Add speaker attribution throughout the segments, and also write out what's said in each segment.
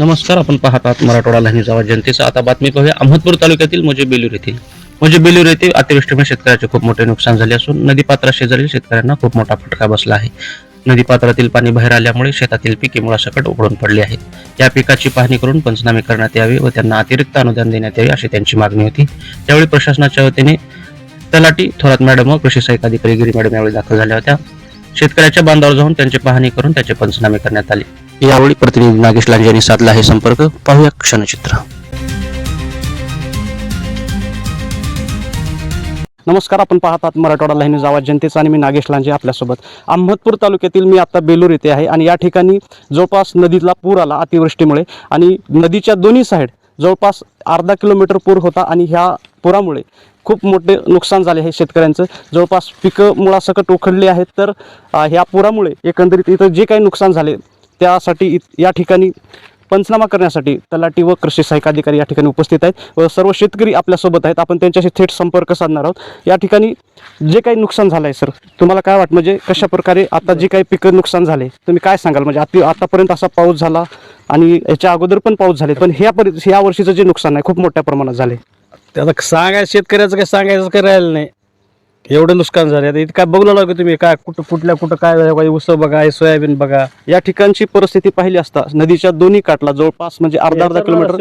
Speaker 1: नमस्कार आपण पाहत आहात मराठवाडा लहानी जनतेचा. आता बातमी पाहूया. अहमदपूर तालुक्यातील मोजे बेलूर येथील. मोजे बेलूर येथे अतिवृष्टीमुळे शेतकऱ्याचे खूप मोठे नुकसान झाले असून नदीपात्रा शेजारील शेतकऱ्यांना खूप मोठा फटका बसला आहे. नदीपात्रातील पाणी बाहेर आल्यामुळे शेतातील पिके मुळासकट उघडून पडली आहेत. या पिकाची पाहणी करून पंचनामे करण्यात यावे व त्यांना अतिरिक्त अनुदान देण्यात यावे अशी त्यांची मागणी होती. त्यावेळी प्रशासनाच्या वतीने तलाठी थोरात मॅडम व कृषी सहाय्यक अधिकारी गिरी मॅडम यावेळी दाखल झाल्या होत्या. शेतकऱ्याच्या बांधावर जाऊन त्यांची पाहणी करून त्याचे पंचनामे करण्यात आले. यावेळी प्रतिनिधी नागेश लांजे यांनी साधला आहे संपर्क. पाहूया क्षणचित्र. नमस्कार आपण पाहत आहात मराठवाडा लाईन जावा जनतेचा आणि मी नागेश लांजे आपल्यासोबत. अहमदपूर तालुक्यातील मी आता बेलूर येथे आहे आणि या ठिकाणी जवळपास नदीला पूर आला अतिवृष्टीमुळे आणि नदीच्या दोन्ही साईड जवळपास अर्धा किलोमीटर पूर होता आणि ह्या पुरामुळे खूप मोठे नुकसान झाले आहे शेतकऱ्यांचं. जवळपास पिकं मुळासकट उखडली आहेत तर ह्या पुरामुळे एकंदरीत इथं जे काही नुकसान झाले त्यासाठी या ठिकाणी पंचनामा करण्यासाठी तलाठी व कृषी सहाय्यक अधिकारी या ठिकाणी उपस्थित आहेत. व सर्व शेतकरी आपल्यासोबत आहेत. आपण त्यांच्याशी थेट संपर्क साधणार आहोत. या ठिकाणी जे काही नुकसान झालं आहे सर तुम्हाला काय वाटतं? म्हणजे कशा प्रकारे आता जे काही पिकं नुकसान झाले तुम्ही काय सांगाल? म्हणजे आता आतापर्यंत असा पाऊस झाला आणि याच्या अगोदर पण पाऊस झाले पण ह्या परि ह्या वर्षीचं जे नुकसान आहे खूप मोठ्या प्रमाणात झाले.
Speaker 2: त्याला सांगायचं शेतकऱ्याचं काय सांगायचं काही राहिलं नाही. एवढं नुकसान झालं. आता इथं काय बघू लागलो तुम्ही काय कुठं कुठल्या कुठं काय झालं काही ऊस बघा हे सोयाबीन बघा.
Speaker 1: या ठिकाणची परिस्थिती पाहिली असता नदीच्या दोन्ही काठला जवळपास म्हणजे अर्धा अर्धा किलोमीटर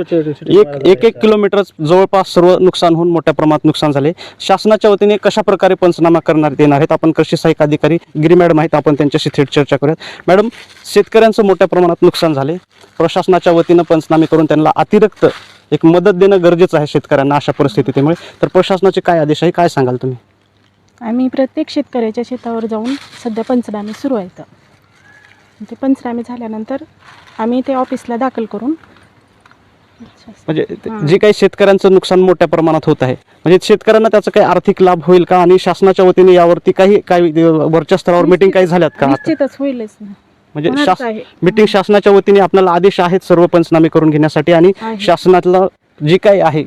Speaker 1: एक एक एक किलोमीटर जवळपास सर्व नुकसान होऊन मोठ्या प्रमाणात नुकसान झाले. शासनाच्या वतीने कशा प्रकारे पंचनामा करण्यात येणार आहेत? आपण कृषी सहाय्यक अधिकारी गिरी मॅडम आहेत आपण त्यांच्याशी थेट चर्चा करूयात. मॅडम शेतकऱ्यांचं मोठ्या प्रमाणात नुकसान झाले. प्रशासनाच्या वतीनं पंचनामे करून त्यांना अतिरिक्त एक मदत देणं गरजेचं आहे शेतकऱ्यांना अशा परिस्थितीमुळे. तर प्रशासनाचे काय आदेश आहे काय सांगाल तुम्ही?
Speaker 3: आम्ही प्रत्येक शेतकऱ्याच्या शेतावर जाऊन सध्या पंचनामे सुरू आहेत ते पंचनामे झाल्यानंतर आम्ही ते ऑफिसला दाखल करून
Speaker 1: म्हणजे. जे काही शेतकऱ्यांचं नुकसान मोठ्या प्रमाणात होत आहे म्हणजे शेतकऱ्यांना त्याचा काही आर्थिक लाभ होईल का आणि शासनाच्या वतीने यावरती काही काही वरच्या स्तरावर मिटिंग काही झाल्यात का?
Speaker 3: निश्चितच होईलच
Speaker 1: म्हणजे शास. मिटिंग शासनाच्या वतीने आपल्याला आदेश आहेत सर्व पंचनामे करून घेण्यासाठी आणि. शासनातला जी काही आहे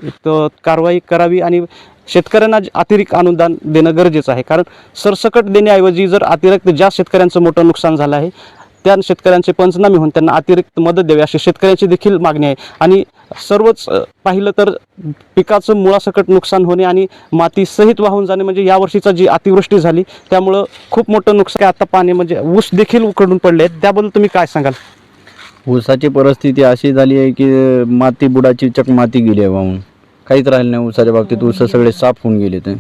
Speaker 1: कारवाई करावी आणि शेतकऱ्यांना अतिरिक्त अनुदान देणं गरजेचं आहे. कारण सरसकट देण्याऐवजी जर अतिरिक्त ज्या शेतकऱ्यांचं मोठं नुकसान झालं आहे त्या शेतकऱ्यांचे पंचनामे होऊन त्यांना अतिरिक्त मदत द्यावी अशी शेतकऱ्यांची देखील मागणी आहे. आणि सर्वच पाहिलं तर पिकाचं मुळासकट नुकसान होणे आणि माती सहित वाहून जाणे म्हणजे यावर्षीचा जी अतिवृष्टी झाली त्यामुळं खूप मोठं नुकसान आता पाणी म्हणजे ऊस देखील उकडून पडले आहेत. त्याबद्दल तुम्ही काय सांगाल?
Speaker 4: ऊसाची परिस्थिती अशी झाली आहे की माती बुडाची चक माती गेली आहे वाहून. काहीच राहिलं नाही ऊसाच्या बाबतीत ऊस सगळे साफ होऊन गेले ते.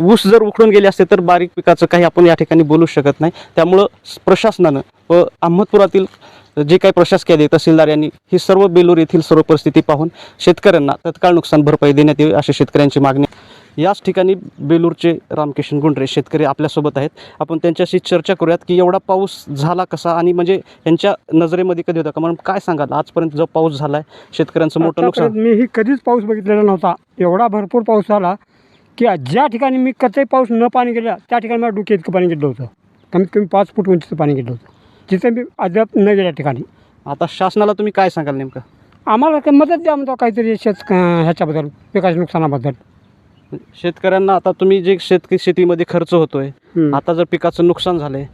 Speaker 1: ऊस जर उखडून गेले असते तर बारीक पिकाचं काही आपण या ठिकाणी बोलू शकत नाही. त्यामुळं प्रशासनानं व अहमदपुरातील जे काही प्रशासकीय आहे तहसीलदार यांनी ही सर्व बेलूर येथील सर्व परिस्थिती पाहून शेतकऱ्यांना तत्काळ नुकसान भरपाई देण्यात यावी अशी शेतकऱ्यांची मागणी याच ठिकाणी बेलूरचे रामकिशन गुंडरे शेतकरी आपल्यासोबत आहेत. आपण त्यांच्याशी चर्चा करूयात की एवढा पाऊस झाला कसा आणि म्हणजे यांच्या नजरेमध्ये कधी होता का? म्हणून काय सांगाल? आजपर्यंत जो पाऊस झाला आहे शेतकऱ्यांचं मोठं नुकसान.
Speaker 5: मी ही कधीच पाऊस बघितलेला नव्हता. एवढा भरपूर पाऊस झाला की ज्या ठिकाणी मी कधीही पाऊस न पाणी गेला त्या ठिकाणी मला डोक्यात इतकं पाणी गेलं होतं. कमीत कमी पाच फूट उंचीचं पाणी गेलं होतं. तिथं मी अद्याप न गेल्या ठिकाणी.
Speaker 1: आता शासनाला तुम्ही काय सांगाल नेमकं?
Speaker 5: आम्हाला काही मदत द्या म्हणतो काहीतरी शेत ह्याच्याबद्दल पिकाच्या नुकसानाबद्दल.
Speaker 1: शेतकऱ्यांना आता तुम्ही जे शेत शेतीमध्ये खर्च होतोय. आता जर पिकाचं नुकसान झालंय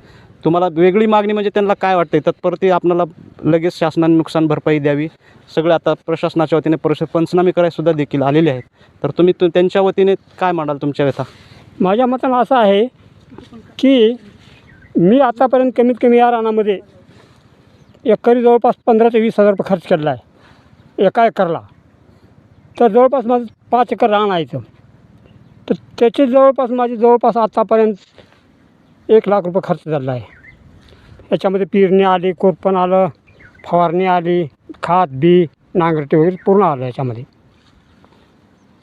Speaker 1: तुम्हाला वेगळी मागणी म्हणजे त्यांना काय वाटतंय? तत्परती आपल्याला लगेच शासनाने नुकसान भरपाई द्यावी. सगळे आता प्रशासनाच्या वतीने परिषद पंचनामे करायला सुद्धा देखील आलेले आहेत. तर तुम्ही तु- त्यांच्या वतीने काय म्हणाल तुमच्या व्यथा?
Speaker 5: माझ्या मतानं असं आहे की मी आतापर्यंत कमीत कमी या रानामध्ये एकरी जवळपास पंधरा ते वीस हजार रुपये खर्च केलेला आहे एका एकरला. तर जवळपास माझं पाच एकर रान आहे त्याचे जवळपास माझी जवळपास आत्तापर्यंत एक लाख रुपये खर्च झाला आहे. याच्यामध्ये पेरणी आली कोरपण आलं फवारणी आली खात बी नांगरटे वगैरे पूर्ण आलं याच्यामध्ये.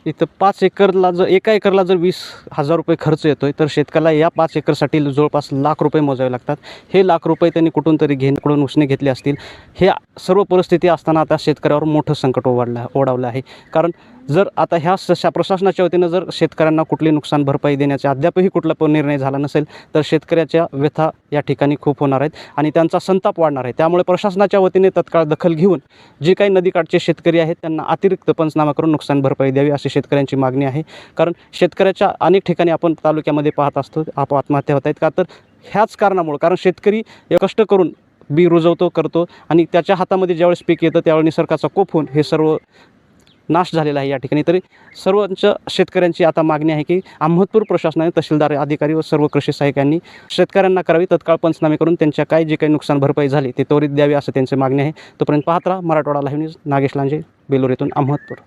Speaker 1: इथं पाच एकरला जर एका एकरला जर वीस हजार रुपये खर्च येतो आहे तर शेतकऱ्याला या पाच एकरसाठी जवळपास लाख रुपये मोजावे लागतात. हे लाख रुपये त्यांनी कुठून तरी घेऊन कुठून उसने घेतले असतील हे सर्व परिस्थिती असताना आता शेतकऱ्यावर मोठं संकट ओढलं ओढावलं आहे. कारण जर आता ह्या शा- प्रशासनाच्या वतीनं जर शेतकऱ्यांना कुठली नुकसान भरपाई देण्याचा अद्यापही कुठला पण निर्णय झाला नसेल तर शेतकऱ्याच्या व्यथा या ठिकाणी खूप होणार आहेत आणि त्यांचा संताप वाढणार आहे. त्यामुळे प्रशासनाच्या वतीने तत्काळ दखल घेऊन जे काही नदीकाठचे शेतकरी आहेत त्यांना अतिरिक्त पंचनामा करून नुकसान भरपाई द्यावी अशी शेतकऱ्यांची मागणी आहे. कारण शेतकऱ्याच्या अनेक ठिकाणी आपण तालुक्यामध्ये पाहत असतो आप आत्महत्या होत आहेत का? तर ह्याच कारणामुळे कारण शेतकरी कष्ट करून बी रुजवतो करतो आणि त्याच्या हातामध्ये ज्यावेळेस पीक येतं त्यावेळी निसर्गाचा कोप होऊन हे सर्व नाश झालेला आहे या ठिकाणी. तरी सर्वच शेतकऱ्यांची आता मागणी आहे की अहमदपूर प्रशासनाने तहसीलदार अधिकारी व सर्व कृषी सहाय्यकांनी शेतकऱ्यांना करावी तत्काळ पंचनामे करून त्यांच्या काय जे काही नुकसान भरपाई झाली ते त्वरित द्यावी असं त्यांची मागणी आहे. तोपर्यंत पाहत राहा मराठवाडा लाईव्ह न्यूज नागेश लांजे बेलूर येथून अहमदपूर.